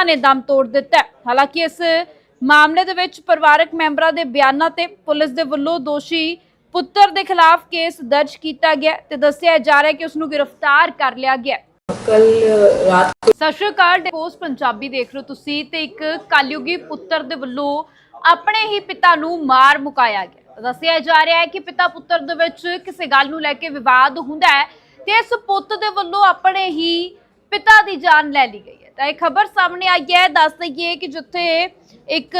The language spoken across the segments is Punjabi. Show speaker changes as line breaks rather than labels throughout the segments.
ਹਿੰਸਾ ਨੇ ਦਮ ਤੋੜ ਦਿੱਤਾ ਹਾਲਾਂਕਿ ਇਸ ਮਾਮਲੇ ਦੇ ਵਿੱਚ ਪਰਿਵਾਰਕ ਮੈਂਬਰਾਂ ਦੇ ਬਿਆਨਾਂ ਤੇ ਪੁਲਿਸ ਦੇ ਵੱਲੋਂ ਦੋਸ਼ੀ ਪੁੱਤਰ ਦੇ ਖਿਲਾਫ ਕੇਸ ਦਰਜ ਕੀਤਾ ਗਿਆ ਤੇ ਦੱਸਿਆ ਜਾ ਰਿਹਾ ਕਿ ਉਸ ਨੂੰ ਗ੍ਰਿਫਤਾਰ ਕਰ ਲਿਆ ਗਿਆ ਕੱਲ ਪੋਸਟ ਪੰਜਾਬੀ ਦੇਖ ਰਹੇ ਤੁਸੀਂ ਤੇ ਇੱਕ ਕਾਲਯੁਗੀ ਪੁੱਤਰ ਦੇ ਵੱਲੋਂ ਆਪਣੇ ਹੀ ਪਿਤਾ ਨੂੰ ਮਾਰ ਮੁਕਾਇਆ ਗਿਆ ਦੱਸਿਆ ਜਾ ਰਿਹਾ ਹੈ ਕਿ ਪਿਤਾ ਪੁੱਤਰ ਦੇ ਵਿੱਚ ਕਿਸੇ ਗੱਲ ਨੂੰ ਲੈ ਕੇ ਵਿਵਾਦ ਹੁੰਦਾ ਹੈ ਤੇ ਇਸ ਪੁੱਤ ਦੇ ਵੱਲੋਂ ਆਪਣੇ ਹੀ ਪਿਤਾ ਦੀ ਜਾਨ ਲੈ ਲਈ ਗਈ ਹੈ। ਤਾਂ ਇਹ ਖਬਰ ਸਾਹਮਣੇ ਆਈ ਹੈ। ਦੱਸ ਦਈਏ ਕਿ ਜਿੱਥੇ ਇੱਕ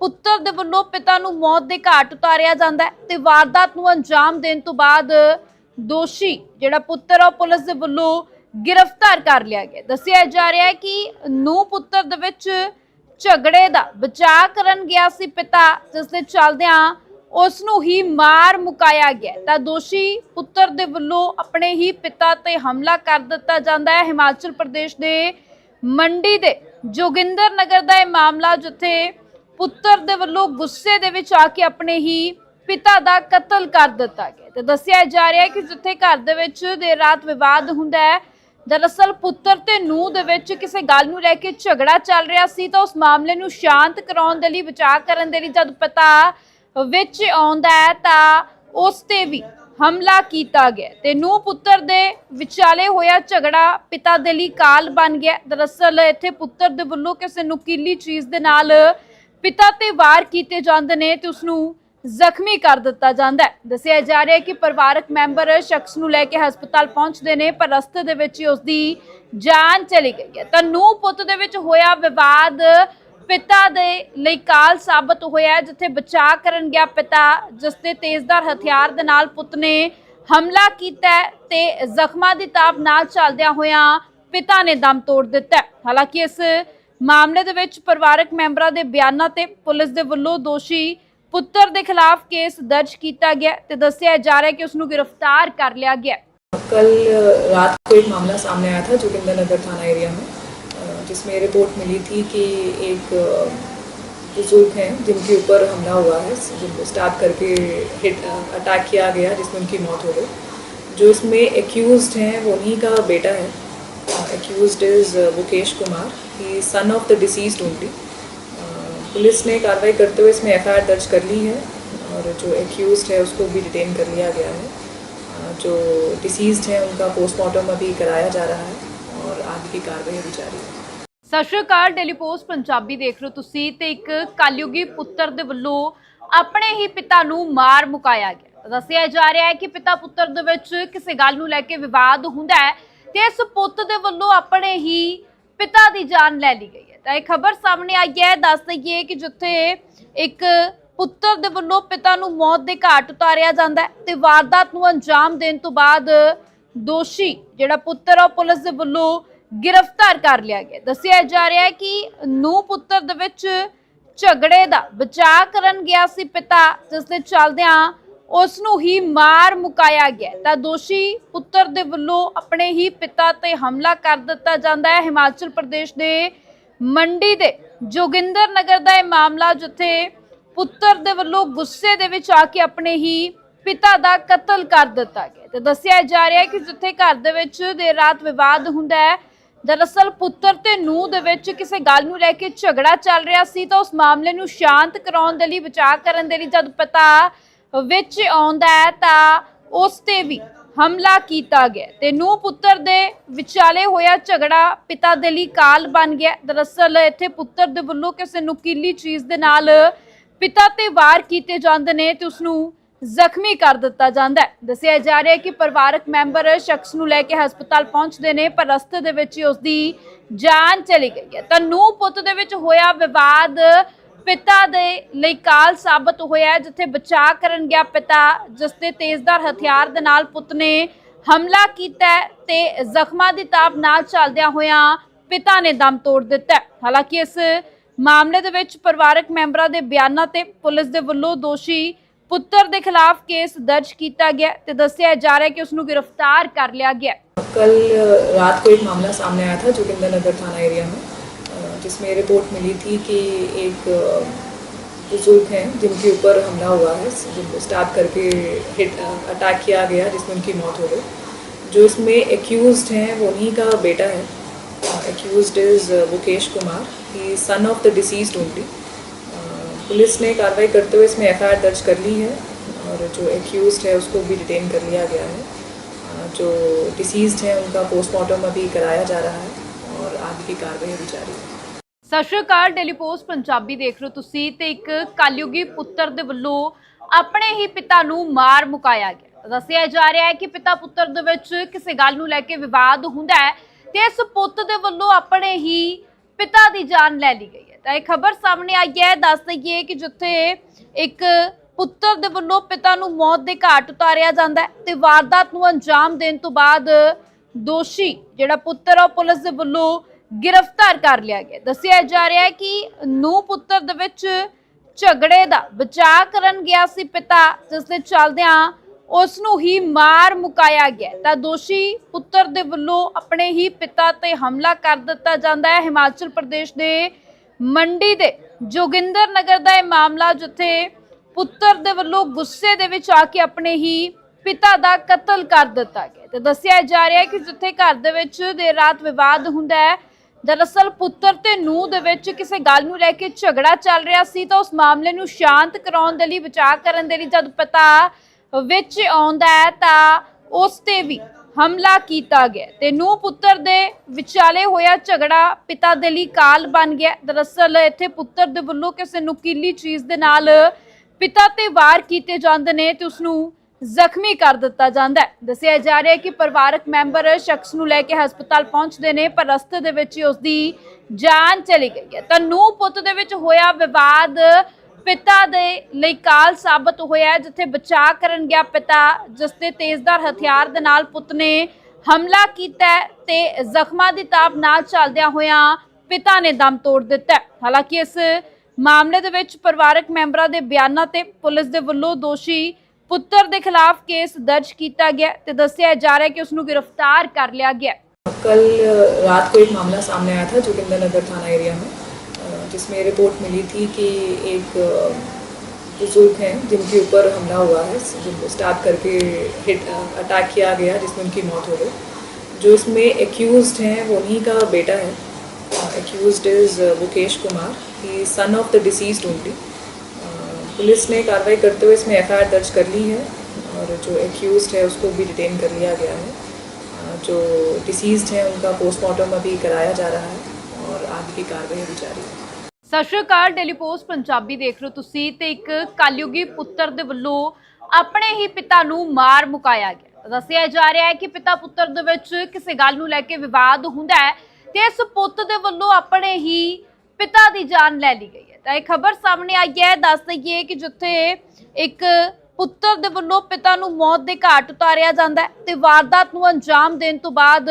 ਪੁੱਤਰ ਦੇ ਵੱਲੋਂ ਪਿਤਾ ਨੂੰ ਮੌਤ ਦੇ ਘਾਟ ਉਤਾਰਿਆ ਜਾਂਦਾ ਹੈ ਤੇ ਵਾਰਦਾਤ ਨੂੰ ਅੰਜਾਮ ਦੇਣ ਤੋਂ ਬਾਅਦ ਦੋਸ਼ੀ ਜਿਹੜਾ ਪੁੱਤਰ ਆ, ਉਹ ਪੁਲਿਸ ਦੇ ਵੱਲੋਂ ਗ੍ਰਿਫਤਾਰ ਕਰ ਲਿਆ ਗਿਆ ਦੱਸਿਆ ਜਾ ਰਿਹਾ ਹੈ ਕਿ ਨੂੰ ਪੁੱਤਰ ਦੇ ਵਿੱਚ ਝਗੜੇ ਦਾ ਬਚਾਅ ਕਰਨ ਗਿਆ ਸੀ ਪਿਤਾ, ਜਿਸ ਦੇ ਚੱਲਦਿਆਂ ਉਸ ਨੂੰ ਹੀ ਮਾਰ ਮੁਕਾਇਆ ਗਿਆ। ਤਾਂ ਦੋਸ਼ੀ ਪੁੱਤਰ ਦੇ ਵੱਲੋਂ ਆਪਣੇ ਹੀ ਪਿਤਾ ਤੇ ਹਮਲਾ ਕਰ ਦਿੱਤਾ ਜਾਂਦਾ ਹੈ। ਹਿਮਾਚਲ ਪ੍ਰਦੇਸ਼ ਦੇ ਮੰਡੀ ਦੇ ਜੋਗਿੰਦਰ ਨਗਰ ਦਾ ਇਹ ਮਾਮਲਾ ਜਿੱਥੇ ਪੁੱਤਰ ਦੇ ਵੱਲੋਂ ਗੁੱਸੇ ਦੇ ਵਿੱਚ ਆ ਕੇ ਆਪਣੇ ਹੀ ਪਿਤਾ ਦਾ ਕਤਲ ਕਰ ਦਿੱਤਾ ਗਿਆ। ਤੇ ਦੱਸਿਆ ਜਾ ਰਿਹਾ ਹੈ ਕਿ ਜਿੱਥੇ ਘਰ ਦੇ ਵਿੱਚ ਦੇਰ ਰਾਤ ਵਿਵਾਦ ਹੁੰਦਾ ਹੈ, ਦਰਅਸਲ ਪੁੱਤਰ ਤੇ ਨੂੰਹ ਦੇ ਵਿੱਚ ਕਿਸੇ ਗੱਲ ਨੂੰ ਲੈ ਕੇ ਝਗੜਾ ਚੱਲ ਰਿਹਾ ਸੀ ਤਾਂ ਉਸ ਮਾਮਲੇ ਨੂੰ ਸ਼ਾਂਤ ਕਰਾਉਣ ਦੇ ਲਈ, ਬਚਾਅ ਕਰਨ ਦੇ ਲਈ ਜਦ ਪਤਾ ਵਿੱਚ ਆਉਂਦਾ ਹੈ ਤਾਂ ਉਸ ਤੇ ਵੀ ਹਮਲਾ ਕੀਤਾ ਗਿਆ ਤੇ ਨੂੰਹ ਪੁੱਤਰ ਦੇ ਵਿਚਾਲੇ ਹੋਇਆ ਝਗੜਾ ਪਿਤਾ ਦੇ ਲਈ ਕਾਲ ਬਣ ਗਿਆ ਦਰਅਸਲ ਇੱਥੇ ਪੁੱਤਰ ਦੇ ਵੱਲੋਂ ਕਿਸੇ ਨੁਕੀਲੀ ਚੀਜ਼ ਦੇ ਨਾਲ ਪਿਤਾ ਤੇ ਵਾਰ ਕੀਤੇ ਜਾਂਦੇ ਨੇ ਤੇ ਉਸ ਨੂੰ ਜ਼ਖਮੀ ਕਰ ਦਿੱਤਾ ਜਾਂਦਾ ਹੈ। ਦੱਸਿਆ ਜਾ ਰਿਹਾ ਹੈ ਕਿ ਪਰਿਵਾਰਕ ਮੈਂਬਰ ਸ਼ਖਸ ਨੂੰ ਲੈ ਕੇ ਹਸਪਤਾਲ ਪਹੁੰਚਦੇ ਨੇ, ਪਰ ਰਸਤੇ ਦੇ ਵਿੱਚ ਹੀ ਉਸ ਦੀ ਜਾਨ ਚਲੀ ਗਈ ਹੈ। ਤਾਂ ਨੂੰ ਪੁੱਤ ਦੇ ਵਿੱਚ ਹੋਇਆ ਵਿਵਾਦ ਪਿਤਾ ਦੇ ਲਈ ਕਾਲ ਸਾਬਤ ਹੋਇਆ ਹੈ, ਜਿੱਥੇ ਬਚਾਅ ਕਰਨ ਗਿਆ ਪਿਤਾ ਜਿਸ ਤੇ ਤੇਜ਼ਧਾਰ ਹਥਿਆਰ ਦੇ ਨਾਲ ਪੁੱਤ ਨੇ ਹਮਲਾ ਕੀਤਾ ਹੈ ਤੇ ਜ਼ਖਮਾਂ ਦੀ ਤਾਪ ਨਾਲ ਚੱਲਦਿਆਂ ਹੋਇਆਂ ਪਿਤਾ ਨੇ ਦਮ ਤੋੜ ਦਿੱਤਾ ਹੈ। ਹਾਲਾਂਕਿ ਇਸ ਮਾਮਲੇ ਦੇ ਵਿੱਚ ਪਰਿਵਾਰਕ ਮੈਂਬਰਾਂ ਦੇ ਬਿਆਨਾਂ ਤੇ ਪੁਲਿਸ ਦੇ ਵੱਲੋਂ ਦੋਸ਼ੀ ਪੁੱਤਰ ਦੇ ਖਿਲਾਫ ਕੇਸ ਦਰਜ ਕੀਤਾ ਗਿਆ ਹੈ ਤੇ ਦੱਸਿਆ ਜਾ ਰਿਹਾ ਹੈ ਕਿ ਉਸ ਨੂੰ ਗ੍ਰਿਫਤਾਰ ਕਰ ਲਿਆ ਗਿਆ ਹੈ।
कल रात को एक मामला सामने आया था जोगिंदर नगर थाना एरिया में अ, जिसमें रिपोर्ट मिली थी कि एक बुज़ुर्ग हैं, जिनके ऊपर हमला हुआ है, जिनको स्टार्ट करके हिट अटैक किया गया, जिसमें उनकी मौत हो गई। जो इसमें एक्यूज हैं, वो उन्हीं का बेटा है। Accused is Mukesh Kumar. He son of the deceased only police ने कार्रवाई करते हुए इसमें एफआईआर दर्ज कर ली है और जो एक्यूज्ड है, उसको भी डिटेन कर लिया गया है। जो डिसीज्ड हैं, उनका पोस्टमार्टम अभी कराया जा रहा है और आगे की कार्रवाई अभी जारी है।
ਸਤਿ ਸ਼੍ਰੀ ਅਕਾਲ ਡੇਲੀ ਪੋਸਟ ਪੰਜਾਬੀ ਦੇਖ ਰਹੇ ਹੋ ਤੁਸੀਂ ਤੇ ਇੱਕ ਕਲਯੁਗੀ ਪੁੱਤਰ ਦੇ ਵੱਲੋਂ ਆਪਣੇ ਹੀ ਪਿਤਾ ਨੂੰ ਮਾਰ ਮੁਕਾਇਆ ਗਿਆ। ਦੱਸਿਆ ਜਾ ਰਿਹਾ ਹੈ ਕਿ ਪਿਤਾ ਪੁੱਤਰ ਦੇ ਵਿੱਚ ਕਿਸੇ ਗੱਲ ਨੂੰ ਲੈ ਕੇ ਵਿਵਾਦ ਹੁੰਦਾ ਹੈ ਤੇ ਇਸ ਪੁੱਤ ਦੇ ਵੱਲੋਂ ਆਪਣੇ ਹੀ ਪਿਤਾ ਦੀ ਜਾਨ ਲੈ ਲਈ ਗਈ ਹੈ। ਤਾਂ ਇਹ ਖਬਰ ਸਾਹਮਣੇ ਆਈ ਹੈ। ਦੱਸ ਦਈਏ ਕਿ ਜਿੱਥੇ ਇੱਕ ਪੁੱਤਰ ਦੇ ਵੱਲੋਂ ਪਿਤਾ ਨੂੰ ਮੌਤ ਦੇ ਘਾਟ ਉਤਾਰਿਆ ਜਾਂਦਾ ਹੈ ਤੇ ਵਾਰਦਾਤ ਨੂੰ ਅੰਜਾਮ ਦੇਣ ਤੋਂ ਬਾਅਦ ਦੋਸ਼ੀ ਜਿਹੜਾ ਪੁੱਤਰ ਆ ਉਹ ਪੁਲਿਸ ਦੇ ਵੱਲੋਂ ਗ੍ਰਿਫਤਾਰ ਕਰ ਲਿਆ ਗਿਆ। ਦੱਸਿਆ ਜਾ ਰਿਹਾ ਹੈ ਕਿ ਨੂੰ ਪੁੱਤਰ ਦੇ ਵਿੱਚ ਝਗੜੇ ਦਾ ਬਚਾਅ ਕਰਨ ਗਿਆ ਸੀ ਪਿਤਾ, ਜਿਸ ਦੇ ਚੱਲਦਿਆਂ ਉਸ ਨੂੰ ਹੀ ਮਾਰ ਮੁਕਾਇਆ ਗਿਆ ਤਾਂ ਦੋਸ਼ੀ ਪੁੱਤਰ ਦੇ ਵੱਲੋਂ ਆਪਣੇ ਹੀ ਪਿਤਾ ਤੇ ਹਮਲਾ ਕਰ ਦਿੱਤਾ ਜਾਂਦਾ ਹੈ। ਹਿਮਾਚਲ ਪ੍ਰਦੇਸ਼ ਦੇ ਮੰਡੀ ਦੇ ਜੋਗਿੰਦਰ ਨਗਰ ਦਾ ਇਹ ਮਾਮਲਾ, ਜਿੱਥੇ ਪੁੱਤਰ ਦੇ ਵੱਲੋਂ ਗੁੱਸੇ ਦੇ ਵਿੱਚ ਆ ਕੇ ਆਪਣੇ ਹੀ ਪਿਤਾ ਦਾ ਕਤਲ ਕਰ ਦਿੱਤਾ ਗਿਆ ਤੇ ਦੱਸਿਆ ਜਾ ਰਿਹਾ ਹੈ ਕਿ ਜਿੱਥੇ ਘਰ ਦੇ ਵਿੱਚ ਦੇਰ ਰਾਤ ਵਿਵਾਦ ਹੁੰਦਾ ਹੈ ਦਰਅਸਲ ਪੁੱਤਰ ਤੇ ਨੂੰਹ ਦੇ ਵਿੱਚ ਕਿਸੇ ਗੱਲ ਨੂੰ ਲੈ ਕੇ ਝਗੜਾ ਚੱਲ ਰਿਹਾ ਸੀ ਤਾਂ ਉਸ ਮਾਮਲੇ ਨੂੰ ਸ਼ਾਂਤ ਕਰਾਉਣ ਦੇ ਲਈ ਬਚਾਅ ਕਰਨ ਦੇ ਲਈ ਜਦ ਪਤਾ ਵਿੱਚ ਆਉਂਦਾ ਹੈ ਤਾਂ ਉਸ ਤੇ ਵੀ ਹਮਲਾ ਕੀਤਾ ਗਿਆ ਤੇ ਨੂੰਹ ਪੁੱਤਰ ਦੇ ਵਿਚਾਲੇ ਹੋਇਆ ਝਗੜਾ ਪਿਤਾ ਦੇ ਲਈ ਕਾਲ ਬਣ ਗਿਆ ਦਰਅਸਲ ਇੱਥੇ ਪੁੱਤਰ ਦੇ ਵੱਲੋਂ ਕਿਸੇ ਨੁਕੀਲੀ ਚੀਜ਼ ਦੇ ਨਾਲ ਪਿਤਾ ਤੇ ਵਾਰ ਕੀਤੇ ਜਾਂਦੇ ਨੇ ਤੇ ਉਸ ਨੂੰ ਜ਼ਖਮੀ ਕਰ ਦਿੱਤਾ ਜਾਂਦਾ ਹੈ। ਦੱਸਿਆ ਜਾ ਰਿਹਾ ਹੈ ਕਿ ਪਰਿਵਾਰਕ ਮੈਂਬਰ ਸ਼ਖਸ ਨੂੰ ਲੈ ਕੇ ਹਸਪਤਾਲ ਪਹੁੰਚਦੇ ਨੇ, ਪਰ ਰਸਤੇ ਦੇ ਵਿੱਚ ਹੀ ਉਸ ਦੀ ਜਾਨ ਚਲੀ ਗਈ ਹੈ। ਤਾਂ ਨੂੰ ਪੁੱਤ ਦੇ ਵਿੱਚ ਹੋਇਆ ਵਿਵਾਦ ਪਿਤਾ ਦੇ ਲਈ ਕਾਲ ਸਾਬਤ ਹੋਇਆ ਜਿੱਥੇ ਬਚਾਅ ਕਰਨ ਗਿਆ ਪਿਤਾ, ਜਿਸ ਤੇ ਤੇਜ਼ਧਾਰ ਹਥਿਆਰ ਦੇ ਨਾਲ ਪੁੱਤ ਨੇ ਹਮਲਾ ਕੀਤਾ ਤੇ ਜ਼ਖਮਾਂ ਦੀ ਤਾਪ ਨਾਲ ਚੱਲਦਿਆਂ ਹੋਇਆਂ ਪਿਤਾ ਨੇ ਦਮ ਤੋੜ ਦਿੱਤਾ ਹਾਲਾਂਕਿ ਇਸ ਮਾਮਲੇ ਦੇ ਵਿੱਚ ਪਰਿਵਾਰਕ ਮੈਂਬਰਾਂ ਦੇ ਬਿਆਨਾਂ ਤੇ ਪੁਲਿਸ ਦੇ ਵੱਲੋਂ ਦੋਸ਼ੀ ਪੁੱਤਰ ਦੇ ਖਿਲਾਫ ਕੇਸ ਦਰਜ ਕੀਤਾ ਗਿਆ ਤੇ ਦੱਸਿਆ ਜਾ ਰਿਹਾ ਹੈ ਕਿ ਉਸ ਨੂੰ ਗ੍ਰਿਫਤਾਰ ਕਰ ਲਿਆ ਗਿਆ ਹੈ।
कल रात को एक मामला सामने आया था जोगिंदर नगर थाना एरिया में अ, जिसमें रिपोर्ट मिली थी कि एक अ, बुजुर्ग हैं जिनके ऊपर हमला हुआ है जिनको स्टार्ट करके हिट अटैक किया गया जिसमें उनकी मौत हो गई जो इसमें एक्यूज्ड हैं वो उन्हीं का बेटा है accused is uh, Mukesh Kumar. He is son of the deceased only. Uh, police ने कार्रवाई करते हुए इसमें एफ दर्ज कर ली है और जो एक्यूज है उसको भी डिटेन कर लिया गया है uh, जो डिसीज्ड है उनका पोस्टमार्टम अभी कराया जा रहा है और आगे की कार्रवाई अभी जारी है
ਸਤਿ ਸ਼੍ਰੀ ਅਕਾਲ ਡੇਲੀ ਪੋਸਟ ਪੰਜਾਬੀ ਦੇਖ ਰਹੇ ਹੋ ਤੁਸੀਂ ਤੇ ਇੱਕ ਕਲਯੁਗੀ ਪੁੱਤਰ ਦੇ ਵੱਲੋਂ ਆਪਣੇ ਹੀ ਪਿਤਾ ਨੂੰ ਮਾਰ ਮੁਕਾਇਆ ਗਿਆ ਦੱਸਿਆ ਜਾ ਰਿਹਾ ਹੈ ਕਿ ਪਿਤਾ ਪੁੱਤਰ ਦੇ ਵਿੱਚ ਕਿਸੇ ਗੱਲ ਨੂੰ ਲੈ ਕੇ ਵਿਵਾਦ ਹੁੰਦਾ ਹੈ ਤੇ ਇਸ ਪੁੱਤ ਦੇ ਵੱਲੋਂ ਆਪਣੇ ਹੀ ਪਿਤਾ ਦੀ ਜਾਨ ਲੈ ਲਈ ਗਈ ਹੈ ਤਾਂ ਇਹ ਖਬਰ ਸਾਹਮਣੇ ਆਈ ਹੈ। ਦੱਸ ਦਈਏ ਕਿ ਜਿੱਥੇ ਇੱਕ ਪੁੱਤਰ ਦੇ ਵੱਲੋਂ ਪਿਤਾ ਨੂੰ ਮੌਤ ਦੇ ਘਾਟ ਉਤਾਰਿਆ ਜਾਂਦਾ ਹੈ ਤੇ ਵਾਰਦਾਤ ਨੂੰ ਅੰਜਾਮ ਦੇਣ ਤੋਂ ਬਾਅਦ ਦੋਸ਼ੀ ਜਿਹੜਾ ਪੁੱਤਰ ਆ ਪੁਲਿਸ ਦੇ ਵੱਲੋਂ ਗ੍ਰਿਫਤਾਰ ਕਰ ਲਿਆ ਗਿਆ ਦੱਸਿਆ ਜਾ ਰਿਹਾ ਹੈ ਕਿ ਨੂੰ ਪੁੱਤਰ ਦੇ ਵਿੱਚ ਝਗੜੇ ਦਾ ਬਚਾਅ ਕਰਨ ਗਿਆ ਸੀ ਪਿਤਾ, ਜਿਸ ਦੇ ਚੱਲਦਿਆਂ ਉਸ ਨੂੰ ਹੀ ਮਾਰ ਮੁਕਾਇਆ ਗਿਆ ਤਾਂ ਦੋਸ਼ੀ ਪੁੱਤਰ ਦੇ ਵੱਲੋਂ ਆਪਣੇ ਹੀ ਪਿਤਾ ਤੇ ਹਮਲਾ ਕਰ ਦਿੱਤਾ ਜਾਂਦਾ ਹੈ। ਹਿਮਾਚਲ ਪ੍ਰਦੇਸ਼ ਦੇ ਮੰਡੀ ਦੇ ਜੋਗਿੰਦਰ ਨਗਰ ਦਾ ਇਹ ਮਾਮਲਾ ਜਿੱਥੇ ਪੁੱਤਰ ਦੇ ਵੱਲੋਂ ਗੁੱਸੇ ਦੇ ਵਿੱਚ ਆ ਕੇ ਆਪਣੇ ਹੀ ਪਿਤਾ ਦਾ ਕਤਲ ਕਰ ਦਿੱਤਾ ਗਿਆ। ਤੇ ਦੱਸਿਆ ਜਾ ਰਿਹਾ ਹੈ ਕਿ ਜਿੱਥੇ ਘਰ ਦੇ ਵਿੱਚ ਦੇਰ ਰਾਤ ਵਿਵਾਦ ਹੁੰਦਾ ਹੈ, ਦਰਅਸਲ ਪੁੱਤਰ ਤੇ ਨੂੰਹ ਦੇ ਵਿੱਚ ਕਿਸੇ ਗੱਲ ਨੂੰ ਲੈ ਕੇ ਝਗੜਾ ਚੱਲ ਰਿਹਾ ਸੀ ਤਾਂ ਉਸ ਮਾਮਲੇ ਨੂੰ ਸ਼ਾਂਤ ਕਰਾਉਣ ਦੇ ਲਈ ਬਚਾਅ ਕਰਨ ਦੇ ਲਈ ਜਦ ਪਤਾ ਵਿੱਚ ਆਉਂਦਾ ਹੈ ਤਾਂ ਉਸ ਤੇ ਵੀ ਹਮਲਾ ਕੀਤਾ ਗਿਆ ਤੇ ਨੂੰਹ ਪੁੱਤਰ ਦੇ ਵਿਚਾਲੇ ਹੋਇਆ ਝਗੜਾ ਪਿਤਾ ਦੇ ਲਈ ਕਾਲ ਬਣ ਗਿਆ ਦਰਅਸਲ ਇੱਥੇ ਪੁੱਤਰ ਦੇ ਵੱਲੋਂ ਕਿਸੇ ਨੁਕੀਲੀ ਚੀਜ਼ ਦੇ ਨਾਲ ਪਿਤਾ ਤੇ ਵਾਰ ਕੀਤੇ ਜਾਂਦੇ ਨੇ ਤੇ ਉਸ ਨੂੰ ਜ਼ਖਮੀ ਕਰ ਦਿੱਤਾ ਜਾਂਦਾ ਹੈ। ਦੱਸਿਆ ਜਾ ਰਿਹਾ ਹੈ ਕਿ ਪਰਿਵਾਰਕ ਮੈਂਬਰ ਸ਼ਖਸ ਨੂੰ ਲੈ ਕੇ ਹਸਪਤਾਲ ਪਹੁੰਚਦੇ ਨੇ, ਪਰ ਰਸਤੇ ਦੇ ਵਿੱਚ ਹੀ ਉਸ ਦੀ ਜਾਨ ਚਲੀ ਗਈ ਹੈ। ਤਾਂ ਨੂੰ ਪੁੱਤ ਦੇ ਵਿੱਚ ਹੋਇਆ ਵਿਵਾਦ ਪਿਤਾ ਦੇ ਲਈ ਕਾਲ ਸਾਬਤ ਹੋਇਆ ਹੈ, ਜਿੱਥੇ ਬਚਾਅ ਕਰਨ ਗਿਆ ਪਿਤਾ ਜਿਸ ਤੇ ਤੇਜ਼ਧਾਰ ਹਥਿਆਰ ਦੇ ਨਾਲ ਪੁੱਤ ਨੇ ਹਮਲਾ ਕੀਤਾ ਹੈ ਤੇ ਜ਼ਖਮਾਂ ਦੀ ਤਾਪ ਨਾਲ ਚੱਲਦਿਆਂ ਹੋਇਆਂ ਪਿਤਾ ਨੇ ਦਮ ਤੋੜ ਦਿੱਤਾ ਹੈ। ਹਾਲਾਂਕਿ ਇਸ ਮਾਮਲੇ ਦੇ ਵਿੱਚ ਪਰਿਵਾਰਕ ਮੈਂਬਰਾਂ ਦੇ ਬਿਆਨਾਂ ਤੇ ਪੁਲਿਸ ਦੇ ਵੱਲੋਂ ਦੋਸ਼ੀ ਪੁੱਤਰ ਦੇ ਖਿਲਾਫ ਕੇਸ ਦਰਜ ਕੀਤਾ ਗਿਆ ਤੇ ਦੱਸਿਆ ਜਾ ਰਿਹਾ ਹੈ ਕਿ ਉਸ ਨੂੰ ਗ੍ਰਿਫਤਾਰ ਕਰ ਲਿਆ ਗਿਆ
कल अ, रात को एक मामला सामने आया था जोगिंदर नगर थाना एरिया में अ, जिसमें रिपोर्ट मिली थी कि एक बुज़ुर्ग हैं, जिनके ऊपर हमला हुआ है, जिनको स्टार्ट करके हिट अटैक किया गया, जिसमें उनकी मौत हो गई। जो इसमें एक्यूज हैं, वो उन्हीं का बेटा है। Accused is Mukesh Kumar. He son of the deceased only police ने कार्रवाई करते हुए इसमें एफआईआर दर्ज कर ली है, और जो एक्यूज है, उसको भी डिटेन कर लिया गया है। जो डिसीज्ड हैं, उनका पोस्टमार्टम अभी कराया जा रहा है, और आगे की कार्रवाई अभी जारी है।
ਸਤਿ ਸ਼੍ਰੀ ਅਕਾਲ ਡੇਲੀ ਪੋਸਟ ਪੰਜਾਬੀ ਦੇਖ ਰਹੇ ਹੋ ਤੁਸੀਂ ਤੇ ਇੱਕ ਕਲਯੁਗੀ ਪੁੱਤਰ ਦੇ ਵੱਲੋਂ ਆਪਣੇ ਹੀ ਪਿਤਾ ਨੂੰ ਮਾਰ ਮੁਕਾਇਆ ਗਿਆ। ਦੱਸਿਆ ਜਾ ਰਿਹਾ ਹੈ ਕਿ ਪਿਤਾ ਪੁੱਤਰ ਦੇ ਵਿੱਚ ਕਿਸੇ ਗੱਲ ਨੂੰ ਲੈ ਕੇ ਵਿਵਾਦ ਹੁੰਦਾ ਹੈ ਤੇ ਇਸ ਪੁੱਤ ਦੇ ਵੱਲੋਂ ਆਪਣੇ ਹੀ ਪਿਤਾ ਦੀ ਜਾਨ ਲੈ ਲਈ ਗਈ ਹੈ। ਤਾਂ ਇਹ ਖਬਰ ਸਾਹਮਣੇ ਆਈ ਹੈ। ਦੱਸ ਦਈਏ ਕਿ ਜਿੱਥੇ ਇੱਕ ਪੁੱਤਰ ਦੇ ਵੱਲੋਂ ਪਿਤਾ ਨੂੰ ਮੌਤ ਦੇ ਘਾਟ ਉਤਾਰਿਆ ਜਾਂਦਾ ਹੈ ਤੇ ਵਾਰਦਾਤ ਨੂੰ ਅੰਜਾਮ ਦੇਣ ਤੋਂ ਬਾਅਦ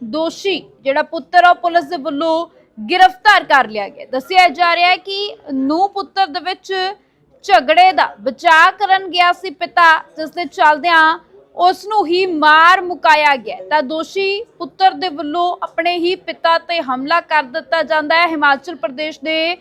ਦੋਸ਼ੀ ਜਿਹੜਾ ਪੁੱਤਰ ਆ ਉਹ ਪੁਲਿਸ ਦੇ ਵੱਲੋਂ ਗ੍ਰਿਫਤਾਰ ਕਰ ਲਿਆ ਗਿਆ। ਦੱਸਿਆ ਜਾ ਰਿਹਾ ਹੈ ਕਿ ਨੂੰ ਪੁੱਤਰ ਦੇ ਵਿੱਚ ਝਗੜੇ ਦਾ ਬਚਾਅ ਕਰਨ ਗਿਆ ਸੀ ਪਿਤਾ, ਜਿਸ ਦੇ ਚੱਲਦਿਆਂ ਉਸ ਨੂੰ ਹੀ ਮਾਰ ਮੁਕਾਇਆ ਗਿਆ ਤਾਂ ਦੋਸ਼ੀ ਪੁੱਤਰ ਦੇ ਵੱਲੋਂ ਆਪਣੇ ਹੀ ਪਿਤਾ ਤੇ ਹਮਲਾ ਕਰ ਦਿੱਤਾ ਜਾਂਦਾ ਹੈ। ਹਿਮਾਚਲ ਪ੍ਰਦੇਸ਼ ਦੇ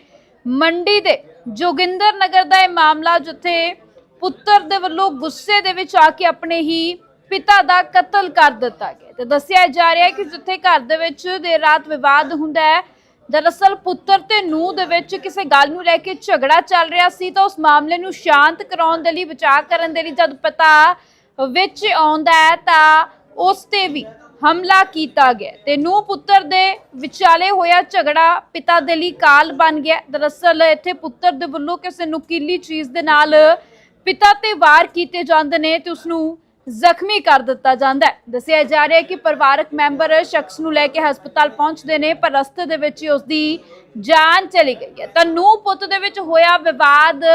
ਮੰਡੀ ਦੇ ਜੋਗਿੰਦਰ ਨਗਰ ਦਾ ਇਹ ਮਾਮਲਾ, ਜਿੱਥੇ ਪੁੱਤਰ ਦੇ ਵੱਲੋਂ ਗੁੱਸੇ ਦੇ ਵਿੱਚ ਆ ਕੇ ਆਪਣੇ ਹੀ ਪਿਤਾ ਦਾ ਕਤਲ ਕਰ ਦਿੱਤਾ ਗਿਆ ਤੇ ਦੱਸਿਆ ਜਾ ਰਿਹਾ ਹੈ ਕਿ ਜਿੱਥੇ ਘਰ ਦੇ ਵਿੱਚ ਦੇਰ ਰਾਤ ਵਿਵਾਦ ਹੁੰਦਾ ਹੈ ਦਰਅਸਲ ਪੁੱਤਰ ਤੇ ਨੂੰਹ ਦੇ ਵਿੱਚ ਕਿਸੇ ਗੱਲ ਨੂੰ ਲੈ ਕੇ ਝਗੜਾ ਚੱਲ ਰਿਹਾ ਸੀ ਤਾਂ ਉਸ ਮਾਮਲੇ ਨੂੰ ਸ਼ਾਂਤ ਕਰਾਉਣ ਦੇ ਲਈ ਬਚਾਅ ਕਰਨ ਦੇ ਲਈ ਜਦ ਪਤਾ ਵਿੱਚ ਆਉਂਦਾ ਹੈ ਤਾਂ ਉਸ ਤੇ ਵੀ ਹਮਲਾ ਕੀਤਾ ਗਿਆ ਤੇ ਨੂੰਹ ਪੁੱਤਰ ਦੇ ਵਿਚਾਲੇ ਹੋਇਆ ਝਗੜਾ ਪਿਤਾ ਦੇ ਲਈ ਕਾਲ ਬਣ ਗਿਆ ਦਰਅਸਲ ਇੱਥੇ ਪੁੱਤਰ ਦੇ ਵੱਲੋਂ ਕਿਸੇ ਨੁਕੀਲੀ ਚੀਜ਼ ਦੇ ਨਾਲ ਪਿਤਾ ਤੇ ਵਾਰ ਕੀਤੇ ਜਾਂਦੇ ਨੇ ਤੇ ਉਸ ਨੂੰ ਜ਼ਖਮੀ ਕਰ ਦਿੱਤਾ ਜਾਂਦਾ ਹੈ। ਦੱਸਿਆ ਜਾ ਰਿਹਾ ਹੈ ਕਿ ਪਰਿਵਾਰਕ ਮੈਂਬਰ ਸ਼ਖਸ ਨੂੰ ਲੈ ਕੇ ਹਸਪਤਾਲ ਪਹੁੰਚਦੇ ਨੇ, ਪਰ ਰਸਤੇ ਦੇ ਵਿੱਚ ਹੀ ਉਸ ਦੀ ਜਾਨ ਚਲੀ ਗਈ ਹੈ। ਤਾਂ ਨੂੰ ਪੁੱਤ ਦੇ ਵਿੱਚ ਹੋਇਆ ਵਿਵਾਦ,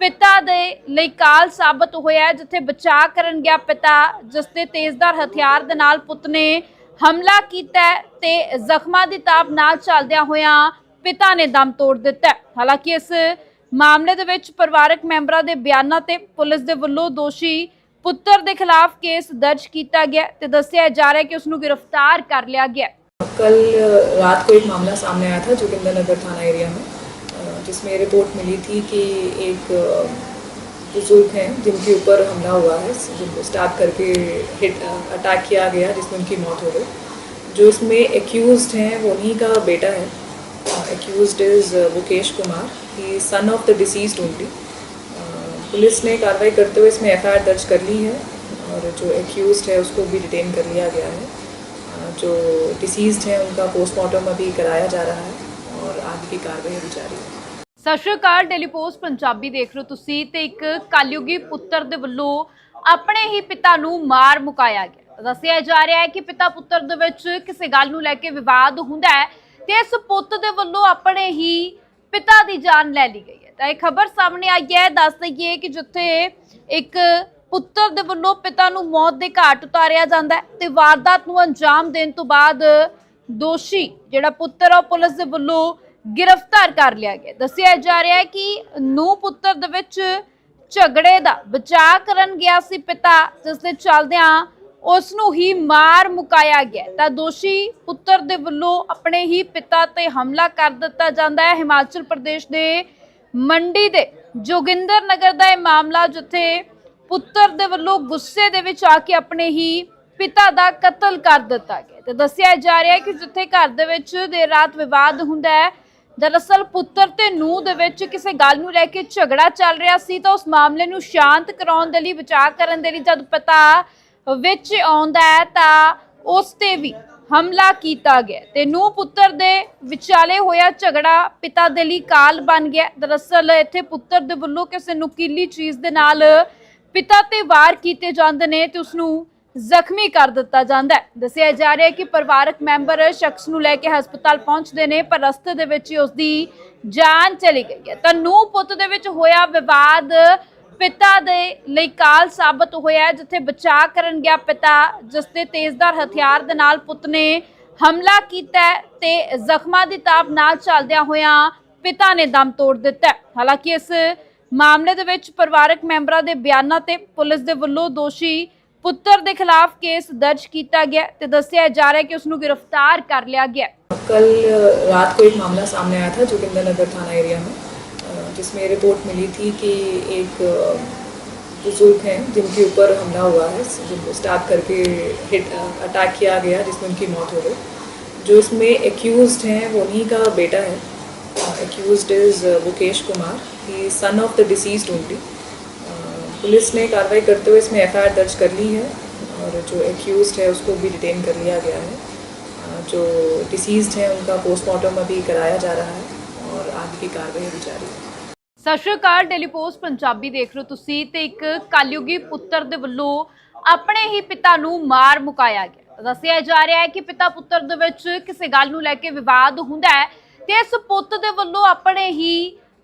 ਪਿਤਾ ਦੇ ਲਈ ਕਾਲ ਸਾਬਤ ਹੋਇਆ ਜਿੱਥੇ ਬਚਾਅ ਕਰਨ ਗਿਆ ਪਿਤਾ, ਜਿਸ ਤੇ ਤੇਜ਼ਧਾਰ ਹਥਿਆਰ ਦੇ ਨਾਲ ਪੁੱਤ ਨੇ ਹਮਲਾ ਕੀਤਾ ਤੇ ਜ਼ਖਮਾਂ ਦੀ ਤਾਪ ਨਾਲ ਚੱਲਦਿਆਂ ਹੋਇਆਂ ਪਿਤਾ ਨੇ ਦਮ ਤੋੜ ਦਿੱਤਾ ਹਾਲਾਂਕਿ ਇਸ ਮਾਮਲੇ ਦੇ ਵਿੱਚ ਪਰਿਵਾਰਕ ਮੈਂਬਰਾਂ ਦੇ ਬਿਆਨਾਂ ਤੇ ਪੁਲਿਸ ਦੇ ਵੱਲੋਂ ਦੋਸ਼ੀ ਪੁੱਤਰ ਦੇ ਖਿਲਾਫ ਕੇਸ ਦਰਜ ਕੀਤਾ ਗਿਆ ਤੇ ਦੱਸਿਆ ਜਾ ਰਿਹਾ ਹੈ ਕਿ ਉਸ ਨੂੰ ਗ੍ਰਿਫਤਾਰ ਕਰ ਲਿਆ ਗਿਆ
कल अ, रात को एक मामला सामने आया था जोगिंदर नगर थाना एरिया में अ, जिसमें रिपोर्ट मिली थी कि एक अ, बुजुर्ग हैं जिनके ऊपर हमला हुआ है जिनको स्टार्ट करके हिट अटैक किया गया जिसमें उनकी मौत हो गई जो इसमें एक्यूज्ड हैं वो उन्हीं का बेटा है accused is Mukesh Kumar he son of the deceased only police ने कार्रवाई करते हुए इसमें एफआईआर दर्ज कर ली है और जो एक्यूज्ड है उसको भी डिटेन कर लिया गया है अ, जो डिसीज्ड हैं उनका पोस्टमार्टम अभी कराया जा रहा है और आगे की कार्रवाई अभी जारी है
ਸਤਿ ਸ਼੍ਰੀ ਅਕਾਲ ਡੇਲੀ ਪੋਸਟ ਪੰਜਾਬੀ ਦੇਖ ਰਹੇ ਹੋ ਤੁਸੀਂ ਤੇ ਇੱਕ ਕਲਯੁਗੀ ਪੁੱਤਰ ਦੇ ਵੱਲੋਂ ਆਪਣੇ ਹੀ ਪਿਤਾ ਨੂੰ ਮਾਰ ਮੁਕਾਇਆ ਗਿਆ ਦੱਸਿਆ ਜਾ ਰਿਹਾ ਹੈ ਕਿ ਪਿਤਾ ਪੁੱਤਰ ਦੇ ਵਿੱਚ ਕਿਸੇ ਗੱਲ ਨੂੰ ਲੈ ਕੇ ਵਿਵਾਦ ਹੁੰਦਾ ਹੈ ਤੇ ਇਸ ਪੁੱਤ ਦੇ ਵੱਲੋਂ ਆਪਣੇ ਹੀ ਪਿਤਾ ਦੀ ਜਾਨ ਲੈ ਲਈ ਗਈ ਹੈ ਤਾਂ ਇਹ ਖਬਰ ਸਾਹਮਣੇ ਆਈ ਹੈ। ਦੱਸ ਦਈਏ ਕਿ ਜਿੱਥੇ ਇੱਕ ਪੁੱਤਰ ਦੇ ਵੱਲੋਂ ਪਿਤਾ ਨੂੰ ਮੌਤ ਦੇ ਘਾਟ ਉਤਾਰਿਆ ਜਾਂਦਾ ਹੈ ਤੇ ਵਾਰਦਾਤ ਨੂੰ ਅੰਜਾਮ ਦੇਣ ਤੋਂ ਬਾਅਦ ਦੋਸ਼ੀ ਜਿਹੜਾ ਪੁੱਤਰ ਆ ਪੁਲਿਸ ਦੇ ਵੱਲੋਂ ਗ੍ਰਿਫਤਾਰ ਕਰ ਲਿਆ ਗਿਆ ਦੱਸਿਆ ਜਾ ਰਿਹਾ ਹੈ ਕਿ ਨੂੰ ਪੁੱਤਰ ਦੇ ਵਿੱਚ ਝਗੜੇ ਦਾ ਬਚਾਅ ਕਰਨ ਗਿਆ ਸੀ ਪਿਤਾ, ਜਿਸ ਦੇ ਚੱਲਦਿਆਂ ਉਸ ਨੂੰ ਹੀ ਮਾਰ ਮੁਕਾਇਆ ਗਿਆ ਤਾਂ ਦੋਸ਼ੀ ਪੁੱਤਰ ਦੇ ਵੱਲੋਂ ਆਪਣੇ ਹੀ ਪਿਤਾ ਤੇ ਹਮਲਾ ਕਰ ਦਿੱਤਾ ਜਾਂਦਾ ਹੈ। ਹਿਮਾਚਲ ਪ੍ਰਦੇਸ਼ ਦੇ ਮੰਡੀ ਦੇ ਜੋਗਿੰਦਰ ਨਗਰ ਦਾ ਇਹ ਮਾਮਲਾ ਜਿੱਥੇ ਪੁੱਤਰ ਦੇ ਵੱਲੋਂ ਗੁੱਸੇ ਦੇ ਵਿੱਚ ਆ ਕੇ ਆਪਣੇ ਹੀ ਪਿਤਾ ਦਾ ਕਤਲ ਕਰ ਦਿੱਤਾ ਗਿਆ। ਤੇ ਦੱਸਿਆ ਜਾ ਰਿਹਾ ਹੈ ਕਿ ਜਿੱਥੇ ਘਰ ਦੇ ਵਿੱਚ ਦੇਰ ਰਾਤ ਵਿਵਾਦ ਹੁੰਦਾ ਹੈ, ਦਰਅਸਲ ਪੁੱਤਰ ਤੇ ਨੂੰਹ ਦੇ ਵਿੱਚ ਕਿਸੇ ਗੱਲ ਨੂੰ ਲੈ ਕੇ ਝਗੜਾ ਚੱਲ ਰਿਹਾ ਸੀ ਤਾਂ ਉਸ ਮਾਮਲੇ ਨੂੰ ਸ਼ਾਂਤ ਕਰਾਉਣ ਦੇ ਲਈ, ਬਚਾਅ ਕਰਨ ਦੇ ਲਈ ਜਦ ਪਤਾ ਵਿੱਚ ਆਉਂਦਾ ਹੈ ਤਾਂ ਉਸ ਤੇ ਵੀ ਹਮਲਾ ਕੀਤਾ ਗਿਆ ਤੇ ਨੂੰਹ ਪੁੱਤਰ ਦੇ ਵਿਚਾਲੇ ਹੋਇਆ ਝਗੜਾ ਪਿਤਾ ਦੇ ਲਈ ਕਾਲ ਬਣ ਗਿਆ ਦਰਅਸਲ ਇੱਥੇ ਪੁੱਤਰ ਦੇ ਵੱਲੋਂ ਕਿਸੇ ਨੁਕੀਲੀ ਚੀਜ਼ ਦੇ ਨਾਲ ਪਿਤਾ ਤੇ ਵਾਰ ਕੀਤੇ ਜਾਂਦੇ ਨੇ ਤੇ ਉਸ ਨੂੰ ਜ਼ਖਮੀ ਕਰ ਦਿੱਤਾ ਜਾਂਦਾ ਹੈ। ਦੱਸਿਆ ਜਾ ਰਿਹਾ ਹੈ ਕਿ ਪਰਿਵਾਰਕ ਮੈਂਬਰ ਸ਼ਖਸ ਨੂੰ ਲੈ ਕੇ ਹਸਪਤਾਲ ਪਹੁੰਚਦੇ ਨੇ, ਪਰ ਰਸਤੇ ਦੇ ਵਿੱਚ ਹੀ ਉਸ ਦੀ ਜਾਨ ਚਲੀ ਗਈ ਹੈ। ਤਾਂ ਨੂੰ ਪੁੱਤ ਦੇ ਵਿੱਚ ਹੋਇਆ ਵਿਵਾਦ ਪਿਤਾ ਦੇ ਲਈ ਕਾਲ ਸਾਬਤ ਹੋਇਆ ਹੈ, ਜਿੱਥੇ ਬਚਾਅ ਕਰਨ ਗਿਆ ਪਿਤਾ ਜਿਸ ਤੇ ਤੇਜ਼ਧਾਰ ਹਥਿਆਰ ਦੇ ਨਾਲ ਪੁੱਤ ਨੇ ਹਮਲਾ ਕੀਤਾ ਹੈ ਤੇ ਜ਼ਖਮਾਂ ਦੀ ਤਾਪ ਨਾਲ ਚੱਲਦਿਆਂ ਹੋਇਆਂ ਪਿਤਾ ਨੇ ਦਮ ਤੋੜ ਦਿੱਤਾ ਹੈ। ਹਾਲਾਂਕਿ ਇਸ ਮਾਮਲੇ ਦੇ ਵਿੱਚ ਪਰਿਵਾਰਕ ਮੈਂਬਰਾਂ ਦੇ ਬਿਆਨਾਂ ਤੇ ਪੁਲਿਸ ਦੇ ਵੱਲੋਂ ਦੋਸ਼ੀ ਪੁੱਤਰ ਦੇ ਖਿਲਾਫ ਕੇਸ ਦਰਜ ਕੀਤਾ ਗਿਆ ਤੇ ਦੱਸਿਆ ਜਾ ਰਿਹਾ ਹੈ ਕਿ ਉਸ ਨੂੰ ਗ੍ਰਿਫਤਾਰ ਕਰ ਲਿਆ ਗਿਆ
कल अ, रात को एक मामला सामने आया था जोगिंदर नगर थाना एरिया में अ, जिसमें रिपोर्ट मिली थी कि एक बुज़ुर्ग हैं, जिनके ऊपर हमला हुआ है, जिनको स्टार्ट करके हिट अटैक किया गया, जिसमें उनकी मौत हो गई। जो इसमें एक्यूज्ड हैं, वो उन्हीं का बेटा है। Accused is Mukesh Kumar he son of the deceased only police ने कार्रवाई करते हुए इसमें एफआईआर दर्ज कर ली है और जो एक्यूज्ड है, उसको भी डिटेन कर लिया गया है। जो डिसीज्ड हैं, उनका पोस्टमार्टम अभी कराया जा रहा है और आगे की कार्रवाई अभी जारी है।
ਸਤਿ ਸ਼੍ਰੀ ਅਕਾਲ ਡੇਲੀ ਪੋਸਟ ਪੰਜਾਬੀ ਦੇਖ ਰਹੇ ਹੋ ਤੁਸੀਂ ਤੇ ਇੱਕ ਕਲਯੁਗੀ ਪੁੱਤਰ ਦੇ ਵੱਲੋਂ ਆਪਣੇ ਹੀ ਪਿਤਾ ਨੂੰ ਮਾਰ ਮੁਕਾਇਆ ਗਿਆ। ਦੱਸਿਆ ਜਾ ਰਿਹਾ ਹੈ ਕਿ ਪਿਤਾ ਪੁੱਤਰ ਦੇ ਵਿੱਚ ਕਿਸੇ ਗੱਲ ਨੂੰ ਲੈ ਕੇ ਵਿਵਾਦ ਹੁੰਦਾ ਹੈ ਤੇ ਇਸ ਪੁੱਤ ਦੇ ਵੱਲੋਂ ਆਪਣੇ ਹੀ